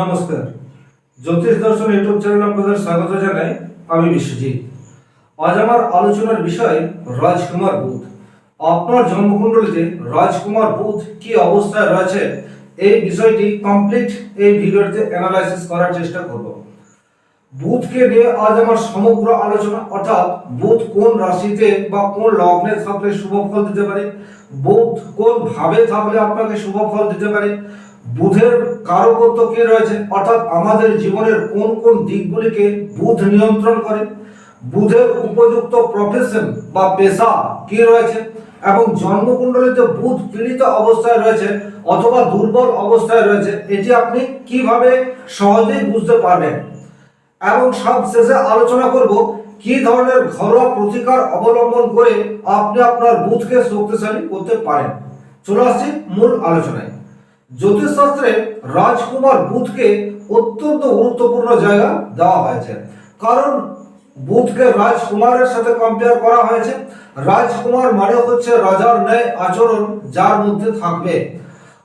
নমস্কার। জ্যোতিষ দর্শন YouTube channel আপনাদের স্বাগত জানাই আমি বিশ্বজিৎ। আজ আমার আলোচনার বিষয় রাজকুমার বুধ। আপনার জন্মকুণ্ডলীতে রাজকুমার বুধ কি অবস্থায় রয়েছে, এই বিষয়টি কমপ্লিট এই ভিডিওতে অ্যানালাইসিস করার চেষ্টা করব। বুধকে নিয়ে আজ আমার সমগ্র আলোচনা, অর্থাৎ বুধ কোন রাশিতে বা কোন লগ্নে থাকলে শুভ ফল দিতে পারে, বুধ কোন ভাবে থাকলে আপনাকে শুভ ফল দিতে পারে বুধের কারকত্ব কি রয়েছে? অর্থাৎ আমাদের জীবনের কোন কোন দিকগুলিকে বুধ নিয়ন্ত্রণ করে? বুধের উপযুক্ত প্রফেশন বা পেশা কি রয়েছে? এবং জন্মকুণ্ডলীতে বুধ পীড়িত অবস্থায় রয়েছে অথবা দুর্বল অবস্থায় রয়েছে, এটি আপনি কীভাবে সহজেই বুঝতে পারবেন? এবং সব শেষে আলোচনা করব, কি ধরনের ঘরোয়া প্রতিকার অবলম্বন করে আপনি আপনার বুথকে শক্তিশালী করতে পারেন? চলে আসছি মূল আলোচনায়। জ্যোতিষশাস্ত্রে রাজকুমার বুধকে অত্যন্ত গুরুত্বপূর্ণ জায়গা দেওয়া হয়েছে। কারণ, বুধকে রাজকুমারের সাথে কম্পেয়ার করা হয়েছে। রাজকুমার মানে হচ্ছে রাজার ন্যায় আচরণ যার মধ্যে থাকবে।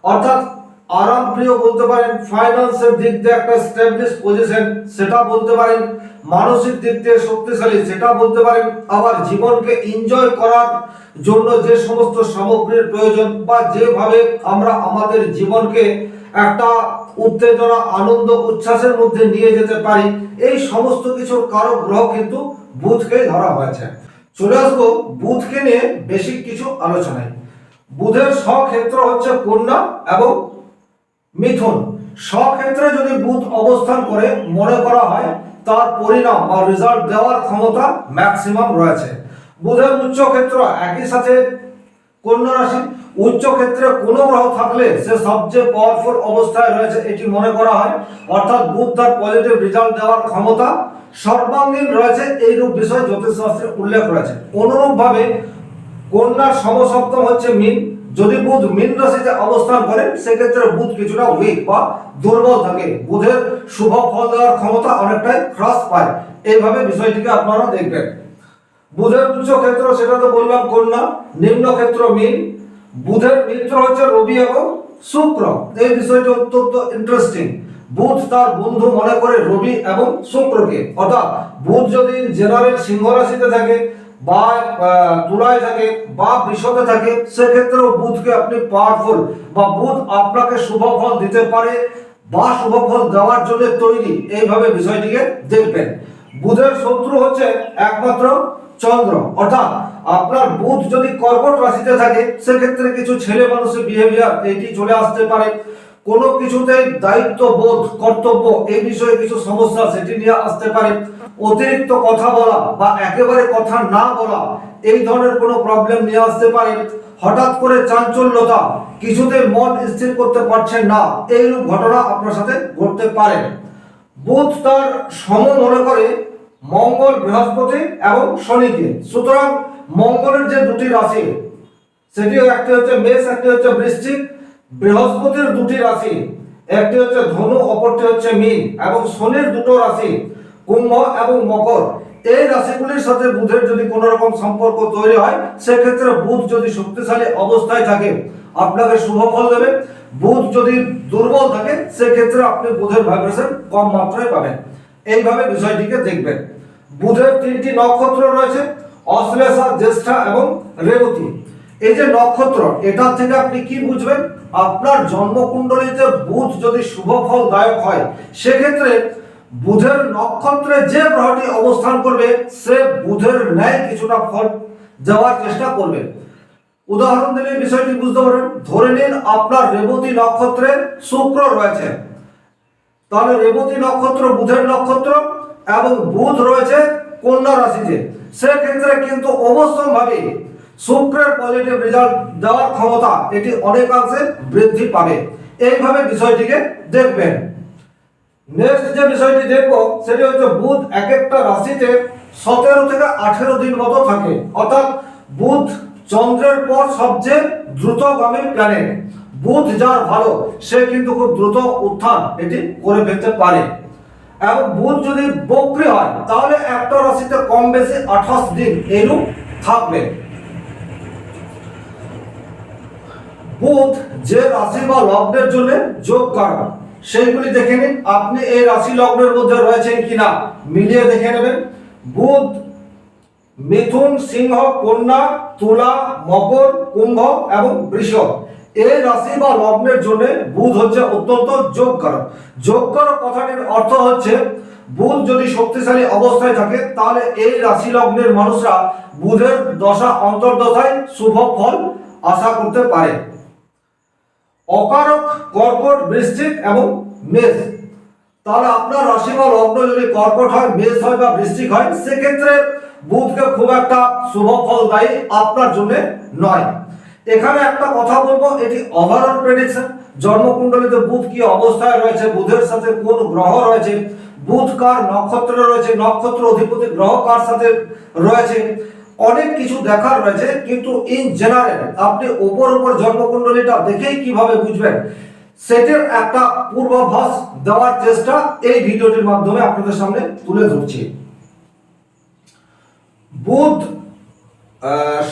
অর্থাৎ আরাম প্রিয় বলতে পারেন ফাইন্যান্সের দিক দিয়ে একটা স্ট্যাবলিশ পজিশন সেটা বলতে পারেন, মানসিক দিক দিয়ে শক্তিশালী, সেটা বলতে পারেন, আবার জীবনকে এনজয় করার জন্য যে সমস্ত সামগ্রীর প্রয়োজন বা যেভাবে আমরা আমাদের জীবনকে একটা উত্তেজনা, আনন্দ, উচ্ছ্বাসের মধ্যে নিয়ে যেতে পারি, এই সমস্ত কিছুর কারক গ্রহ কিন্তু বুধকে ধরা হয়েছে। চলে আসব বুধকে নিয়ে বেশি কিছু আলোচনায়। বুধের স্বক্ষেত্র হচ্ছে কন্যা এবং মিথুন, স্বক্ষেত্রে যদি বুধ অবস্থান করে মনে করা হয়, তার পরিণাম বা রেজাল্ট দেওয়ার ক্ষমতা ম্যাক্সিমাম রয়েছে। বুধের উচ্চ ক্ষেত্র একই সাথে কন্যা রাশি উচ্চ ক্ষেত্রে কোনো গ্রহ থাকলে সে সবচেয়ে পাওয়ারফুল অবস্থায় রয়েছে এটি মনে করা হয়। অর্থাৎ বুধ তার পজিটিভ রেজাল্ট দেওয়ার ক্ষমতা সর্বাঙ্গীন রয়েছে এইরূপ বিষয় জ্যোতিষশাস্ত্রে উল্লেখ রয়েছে। অনুরূপভাবে কন্যার সমসপ্তম হচ্ছে মিন যদি বুধ মিন রাশিতে অবস্থান করে, সেক্ষেত্রে বুধ কিছুটা উইক বা দুর্বল থাকে। বুধের শুভ ফল দেওয়ার ক্ষমতা অনেকটাই হ্রাস পায়। এইভাবে বিষয়টিকে আপনারা দেখবেন। বুধের উচ্চ ক্ষেত্র, সেটা তো বললাম, কন্যা, নিম্ন ক্ষেত্র মিন। বুধের মিত্র হচ্ছে রবি এবং শুক্র। এই বিষয়টি অত্যন্ত ইন্টারেস্টিং বুধ তার বন্ধু মনে করে রবি এবং শুক্রকে। অর্থাৎ বুধ যদি জেনারেল সিংহ রাশিতে থাকে বা তুলায় থাকে বা বৃষতে থাকে, সেক্ষেত্রেও বুধকে আপনি পাওয়ারফুল বা বুধ আপনাকে শুভ ফল দিতে পারে বা শুভ ফল দেওয়ার জন্য তৈরি। এইভাবে বিষয়টিকে দেখবেন। বুধের শত্রু হচ্ছে একমাত্র চন্দ্র। অর্থাৎ আপনার বুধ যদি কর্কট রাশিতে থাকে, সেক্ষেত্রে কিছু ছেলে মানুষের বিহেভিয়ার এটি চলে আসতে পারে। কোনো কিছুতে দায়িত্ব বোধ কর্তব্য এই বিষয়ে কিছু সমস্যা সেটি নিয়ে আসতে পারে। অতিরিক্ত কথা বলা বা একেবারে কথা না বলা, এই ধরনের কোনো প্রবলেম নিয়ে আসতে পারে। হঠাৎ করে চাঞ্চল্যতা, কিছুতে মন স্থির করতে পারছেন না, এইরূপ ঘটনা আপনার সাথে ঘটতে পারে। বুধ তার সম মনে করে মঙ্গল বৃহস্পতি এবং শনিকে। সুতরাং মঙ্গলের যে দুটি রাশি সেটি একটি হচ্ছে মেষ, একটি হচ্ছে বৃশ্চিক। বৃহস্পতির দুটি রাশি, একটি হচ্ছে ধনু, অপরটি হচ্ছে মীন, এবং শনির দুটো রাশি, কুম্ভ এবং মকর। এই রাশিগুলির সাথে বুধের যদি কোনো রকম সম্পর্ক তৈরি হয়, সেক্ষেত্রে বুধ যদি শক্তিশালী অবস্থায় থাকে, আপনাকে শুভ ফল দেবে। বুধ যদি দুর্বল থাকে, সেক্ষেত্রে আপনি বুধের ভাইব্রেশন কম মাত্রায় পাবেন। এইভাবে বিষয়টিকে দেখবেন। বুধের তিনটি নক্ষত্র রয়েছে, অশ্লেষা, জ্যেষ্ঠা এবং রেবতী। এই যে নক্ষত্র এটা থেকে আপনি কি বুঝবেন? আপনার জন্মকুণ্ডলীতে বুধ যদি শুভ ফল দায়ক হয়, সেক্ষেত্রে বুধের নক্ষত্রে যে গ্রহটি অবস্থান করবে, সে বুধের ন্যায় কিছুটা ফল দেওয়ার চেষ্টা করবে। উদাহরণ দিলে বিষয়টি বুঝতে পারবেন। ধরে নিন আপনার রেবতী নক্ষত্রে শুক্র রয়েছে। তাহলে রেবতী নক্ষত্র, বুধের নক্ষত্র এবং বুধ রয়েছে কন্যা রাশিতে। সেক্ষেত্রে কিন্তু অবশ্যম্ভাবে শুক্রের পজিটিভ রেজাল্ট দেওয়ার ক্ষমতা এটি অনেকাংশে বৃদ্ধি পাবে। এইভাবে বিষয়টিকে দেখবেন। নেক্সট যে বিষয়টি দেখব, সেটি হচ্ছে বুধ এক একটা রাশিতে সতেরো থেকে আঠেরো দিন মতো থাকে। অর্থাৎ বুধ চন্দ্রের পর সবচেয়ে দ্রুতগামী প্ল্যানেট বুধ যার ভালো, সে কিন্তু খুব দ্রুত উত্থান এটি করে ফেলতে পারে। এবং বুধ যদি বক্রি হয়, তাহলে একটা রাশিতে কম বেশি আঠাশ দিন এরূপ থাকবে। বুধ যে রাশি বা লগ্নের জন্য যোগ কারণ সেইগুলি দেখে নিন, আপনি এই রাশি লগ্নের মধ্যে রয়েছেন কিনা, মিলিয়ে দেখে নেবেন। বুধ, মিথুন, সিংহ, কন্যা, তুলা, মকর, কুম্ভ এবং বৃষ। এই রাশি বা লগ্নের জন্য বুধ হচ্ছে অত্যন্ত যোগকারক যোগকারক কথাটির অর্থ হচ্ছে, বুধ যদি শক্তিশালী অবস্থায় থাকে, তাহলে এই রাশি লগ্নের মানুষরা বুধের দশা, অন্তর্দশায় শুভ ফল আশা করতে পারে। অকারক, কর্কট, বৃশ্চিক এবং মেষ। তাহলে আপনার রাশি বা লগ্ন যদি কর্কট হয়, মেষ হয় বা বৃষ্টিক হয়, সেক্ষেত্রে বুধকে খুব একটা শুভ ফল দায়ী আপনার জন্য নয়। এখানে একটা কথা বলব, এটি ওভারঅল প্রেডিকশন জন্মকুণ্ডলিতে বুধ কি অবস্থায় রয়েছে, বুধের সাথে কোন গ্রহ রয়েছে, বুধ কার নক্ষত্র রয়েছে, নক্ষত্র অধিপতি গ্রহ কার সাথে রয়েছে অনেক কিছু দেখার রয়েছে, কিন্তু ইন জেনারেল আপনি ওপর ওপর জন্মকুণ্ডলীটা দেখেই কীভাবে বুঝবেন, সেটার একটা পূর্বাভাস দেওয়ার চেষ্টা এই ভিডিওটির মাধ্যমে আপনাদের সামনে তুলে ধরছি। বুধ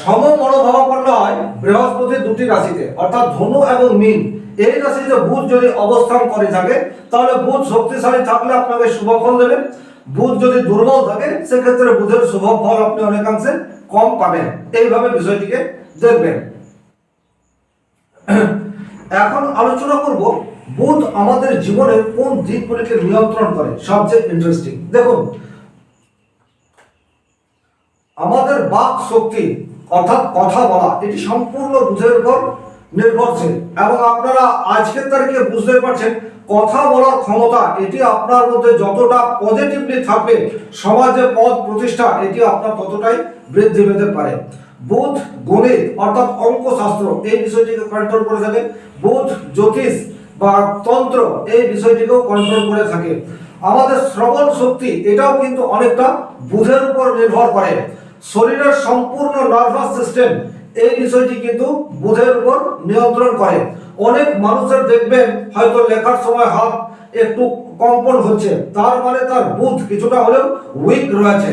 সম মনোভাবাপন্ন হয় বৃহস্পতি দুটি রাশিতে, অর্থাৎ ধনু এবং মীন। এই রাশিতে বুধ যদি অবস্থান করে থাকে, তাহলে বুধ শক্তিশালী থাকলে আপনাকে শুভ ফল দেবে। বুধ যদি দুর্বল থাকে, সেক্ষেত্রে বুধের শুভ ফল আপনি অনেকাংশে কম পাবেন। এইভাবে বিষয়টিকে দেখবেন। এখন আলোচনা করব বুধ আমাদের জীবনের কোন দিকগুলিকে নিয়ন্ত্রণ করে। সবচেয়ে ইন্টারেস্টিং দেখুন, আমাদের বাক শক্তি, অর্থাৎ কথা বলা, এটি সম্পূর্ণ বুধের উপর নির্ভরশীল। এবং আপনারা আজকের তারিখে বুঝতে পারছেন, কথা বলার ক্ষমতা, এটি আপনার মধ্যে যতটা পজিটিভলি থাকবে, সমাজে পদ প্রতিষ্ঠা, এটি আপনার ততটাই বৃদ্ধি পেতে পারে। বুধ গণিত, অর্থাৎ অঙ্কশাস্ত্র, এই বিষয়টিকে কন্ট্রোল করে থাকে। বুধ জ্যোতিষ বা তন্ত্র, এই বিষয়টিকেও কন্ট্রোল করে থাকে। আমাদের শ্রবণ শক্তি, এটাও কিন্তু অনেকটা বুধের উপর নির্ভর করে। শরীরের সম্পূর্ণ নার্ভাস সিস্টেম এই বিষয়টি কিন্তু বুধের উপর নিয়ন্ত্রণ করে। অনেক মানুষের দেখবেন, হয়তো লেখার সময় হাত একটু কম্পন হচ্ছে। তার মানে তার বুধ কিছুটা হলেও উইক রয়েছে।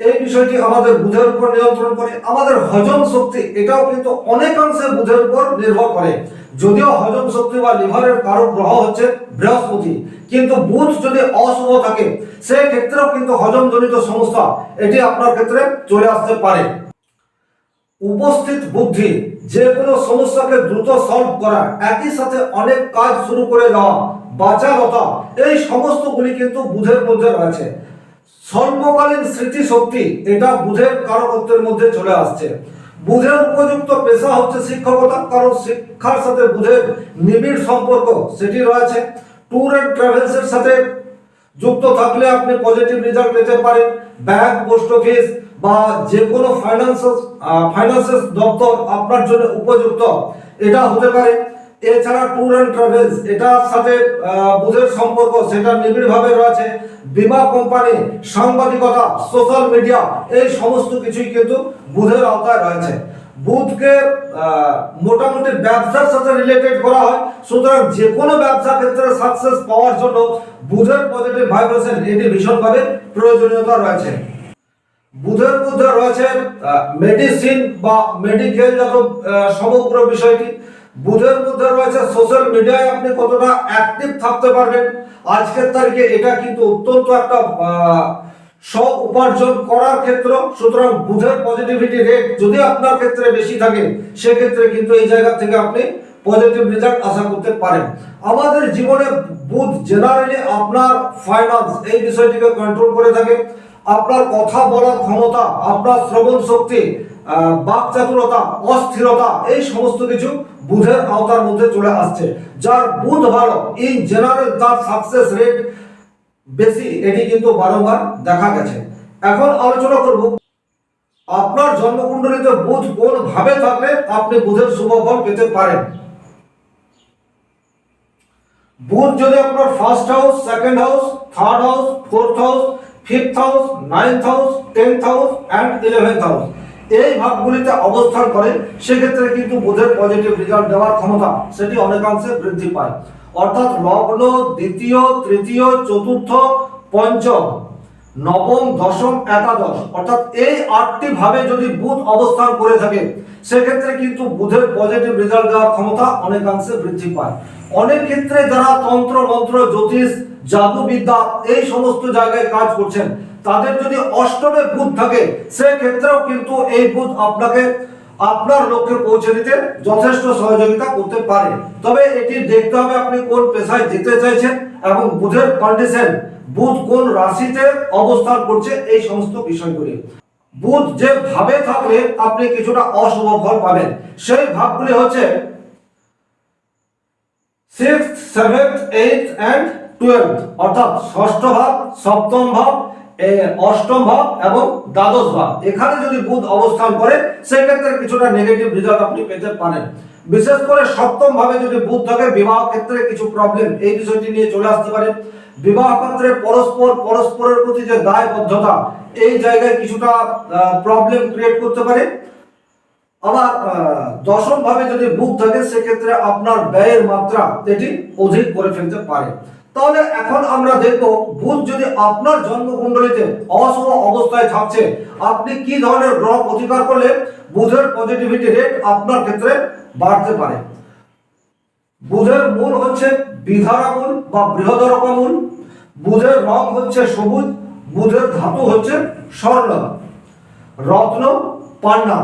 এই বিষয়টি আমাদের বুধের উপর নিয়ন্ত্রণ করে, আমাদের হজম শক্তি, এটাও কিন্তু অনেকাংশে বুধের উপর নির্ভর করে। যদিও হজম শক্তি বা লিভারের কারক গ্রহ হচ্ছে বৃহস্পতি, কিন্তু বুধ যদি অশুভ থাকে, সেই ক্ষেত্রেও কিন্তু হজমজনিত সমস্যা, এটি আপনার ক্ষেত্রে চলে আসতে পারে। উপস্থিত বুদ্ধি, যে কোনো সমস্যাকে দ্রুত সলভ করা, একই সাথে অনেক কাজ শুরু করে দেওয়া, বাচালতা, এই সমস্তগুলি কিন্তু বুধের মধ্যে রয়েছে। স্বল্পকালীন স্মৃতিশক্তি এটা বুধের কারকত্বের মধ্যে চলে আসছে। বুধের উপযুক্ত পেশা হচ্ছে শিক্ষকতা, কারণ শিক্ষার সাথে বুধের নিবিড় সম্পর্ক সেটি রয়েছে। ট্যুর অ্যান্ড ট্রাভেলসের সাথে যুক্ত থাকলে আপনি পজিটিভ রেজাল্ট পেতে পারেন। ব্যাংক পোস্ট অফিস বা যে কোনো ফাইন্যান্স ফাইন্যান্সেস দপ্তর আপনার জন্য উপযুক্ত। এটা হতে পারে এছাড়া ট্যুর অ্যান্ড ট্রাভেলস এটার সাথে বুধের সম্পর্ক সেটা নিবিড়ভাবে রয়েছে। বিমা কোম্পানি সাংবাদিকতা সোশ্যাল মিডিয়া এই সমস্ত কিছুই কিন্তু বুধের আওতায় রয়েছে। বুধকে মোটামুটি ব্যবসার সাথে রিলেটেড করা হয়। সুতরাং যে কোনো ব্যবসা ক্ষেত্রে সাকসেস পাওয়ার জন্য বুধের পজিটিভ ভাইব্রেশন এটি ভীষণভাবে প্রয়োজনীয়তা রয়েছে। বুধের মধ্যে রয়েছে মেডিসিন বা মেডিকেল যত সমগ্র বিষয়টি। বুধের মধ্যে রয়েছে সোশ্যাল মিডিয়ায় আপনি কতটা অ্যাক্টিভ থাকতে পারবেন। আজকের তারিখে এটা কিন্তু অত্যন্ত একটা স্ব উপার্জন করার ক্ষেত্র সুতরাং বুধের পজিটিভিটি রেট যদি আপনার ক্ষেত্রে বেশি থাকে, সেক্ষেত্রে কিন্তু এই জায়গা থেকে আপনি পজিটিভ রেজাল্ট আশা করতে পারেন। আমাদের জীবনে বুধ জেনারেলি আপনার ফাইন্যান্স এই বিষয়টিকে কন্ট্রোল করে থাকে। আপনার কথা বলার ক্ষমতা, আপনার শ্রবণ শক্তি বাকচাতুরতা অস্থিরতা, এই সমস্ত কিছু বুধের আওতার মধ্যে চলে আসছে। যার বুধ ভালো ইন জেনারেল তার সাকসেস রেট বেশি, এটি কিন্তু বারংবার দেখা গেছে। এখন আলোচনা করব, আপনার জন্মকুণ্ডলিতে বুধ কোন ভাবে থাকলে আপনি বুধের শুভ ফল পেতে পারেন? বুধ যদি আপনার first house second house third house fourth house fifth house ninth house tenth house and eleventh house এই ভাবগুলিতে অবস্থান করে সেক্ষেত্রে কিন্তু বুধের পজিটিভ রেজাল্ট দেওয়ার ক্ষমতা সেটি অনেকাংশে বৃদ্ধি পায়। অর্থাৎ লগ্ন দ্বিতীয়, তৃতীয়, চতুর্থ, পঞ্চম, নবম, দশম, একাদশ, অর্থাৎ এই আটটি ভাবে যদি বুধ অবস্থান করে থাকে, সেক্ষেত্রে কিন্তু বুধের পজিটিভ রেজাল্ট দেওয়ার ক্ষমতা অনেকাংশে বৃদ্ধি পায়। অনেক ক্ষেত্রে যারা তন্ত্র মন্ত্র জ্যোতিষ, জাদুবিদ্যা এই সমস্ত জায়গায় কাজ করছেন তাদের যদি অষ্টমে বুধ থাকে, সেক্ষেত্রেও কিন্তু এই বুধ আপনাকে, আপনার লক্ষ্যে পৌঁছে দিতে যথেষ্ট সহযোগিতা করতে পারে। তবে এটি দেখতে হবে আপনি কোন পেশায় যেতে চাইছেন এবং বুধের কন্ডিশন বুধ কোন রাশিতে অবস্থান করছে, এই সমস্ত বিষয়গুলি। বুধ যে ভাবে থাকলে আপনি কিছুটা অশুভ ফল পাবেন। সেই ভাবগুলি হচ্ছে six seventh eight and twelve অর্থাৎ ষষ্ঠ ভাব, সপ্তম ভাব অষ্টম ভাব এবং দ্বাদশ ভাব। এখানে যদি বুধ অবস্থান করে, সেক্ষেত্রে কিছুটা নেগেটিভ রেজাল্ট আপনি পেতে পারেন। বিশেষ করে সপ্তম ভাবে যদি বুধ থাকে, বিবাহ ক্ষেত্রে কিছু প্রবলেম এই বিষয়টি নিয়ে চলে আসতে পারে। বিবাহ ক্ষেত্রে পরস্পর, পরস্পরের প্রতি যে দায়বদ্ধতা, এই জায়গায় কিছুটা প্রবলেম ক্রিয়েট করতে পারে। আবার দশম ভাবে যদি বুধ থাকে, সেক্ষেত্রে আপনার ব্যয়ের মাত্রা এটি অধিক করে ফেলতে পারে। তাহলে এখন আমরা দেখব বুধ যদি আপনার জন্মকুণ্ডলিতে অশুভ অবস্থায় থাকছে, আপনি কি ধরনের গ্রহ প্রতিকার করলে বুধের পজিটিভিটি রেট আপনার ক্ষেত্রে বাড়তে পারে? বুধের মূল হচ্ছে বিধারা বা বৃহদরকা মূল বুধের রং হচ্ছে সবুজ, বুধের ধাতু হচ্ছে স্বর্ণ। রত্ন পান্না।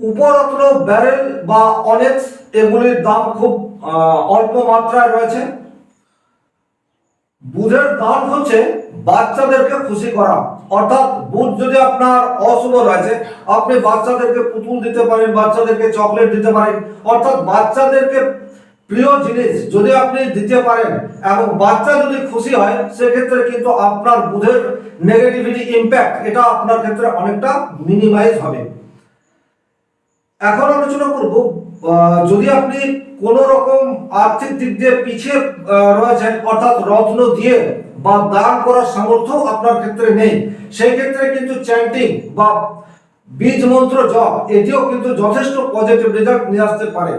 উপরত্ন ব্যারেল বা অনেক্স এগুলির দাম খুব অল্প মাত্রায় রয়েছে। বুধের দান হচ্ছে বাচ্চাদেরকে খুশি করা। অর্থাৎ বুধ যদি আপনার অশুভ রয়েছে, আপনি বাচ্চাদেরকে পুতুল দিতে পারেন, বাচ্চাদেরকে চকলেট দিতে পারেন, অর্থাৎ বাচ্চাদেরকে প্রিয় জিনিস যদি আপনি দিতে পারেন এবং বাচ্চা যদি খুশি হয়, সেক্ষেত্রে কিন্তু আপনার বুধের নেগেটিভিটি ইম্প্যাক্ট এটা আপনার ক্ষেত্রে অনেকটা মিনিমাইজ হবে। এখন আলোচনা করব যদি আপনি কোন রকম আর্থিক দিক দিয়ে পিছিয়ে রয়েছেন, অর্থাৎ রত্ন দিয়ে বা দান করার সামর্থ্য আপনার ক্ষেত্রে নেই, সেই ক্ষেত্রে কিন্তু চ্যান্টিং বা বীজ মন্ত্র জপ, এটিও কিন্তু যথেষ্ট পজিটিভ রেজাল্ট নিয়ে আসতে পারে।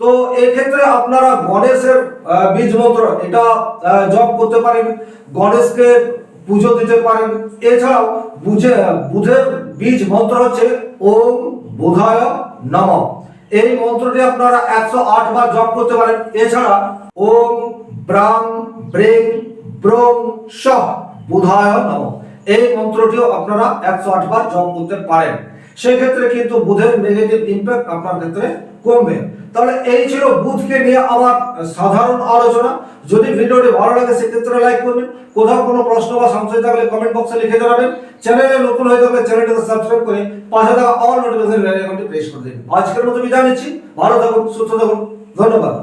তো এই ক্ষেত্রে আপনারা গণেশের বীজ মন্ত্র, এটা জপ করতে পারেন, গণেশকে পুজো দিতে পারেন। এছাড়াও বুঝে, বুধের বীজ মন্ত্র হচ্ছে ওম বুধায় নম। এই মন্ত্রটি আপনারা একশো আট বার জপ করতে পারেন। এছাড়া ওম ব্রাম ব্রেম ব্রম স বুধায় নম। এই মন্ত্রটিও আপনারা একশো আট বার জপ করতে পারেন। সেক্ষেত্রে কিন্তু বুধের নেগেটিভ ইম্প্যাক্ট আপনার ক্ষেত্রে কমবে। তাহলে এই ছিল বুধকে নিয়ে আমার সাধারণ আলোচনা। যদি ভিডিওটি ভালো লাগে, সেক্ষেত্রে লাইক করবেন। কোথাও কোনো প্রশ্ন বা সংশয় থাকলে কমেন্ট বক্সে লিখে জানাবেন। চ্যানেলে নতুন হয়ে থাকলে চ্যানেলটিকে সাবস্ক্রাইব করে পাশে থাকা অল নোটিফিকেশন বেল আইকনটি প্রেস করে দিন। আজকের মতো বিদায় নিচ্ছি। ভালো থাকুন, সুস্থ থাকুন। ধন্যবাদ।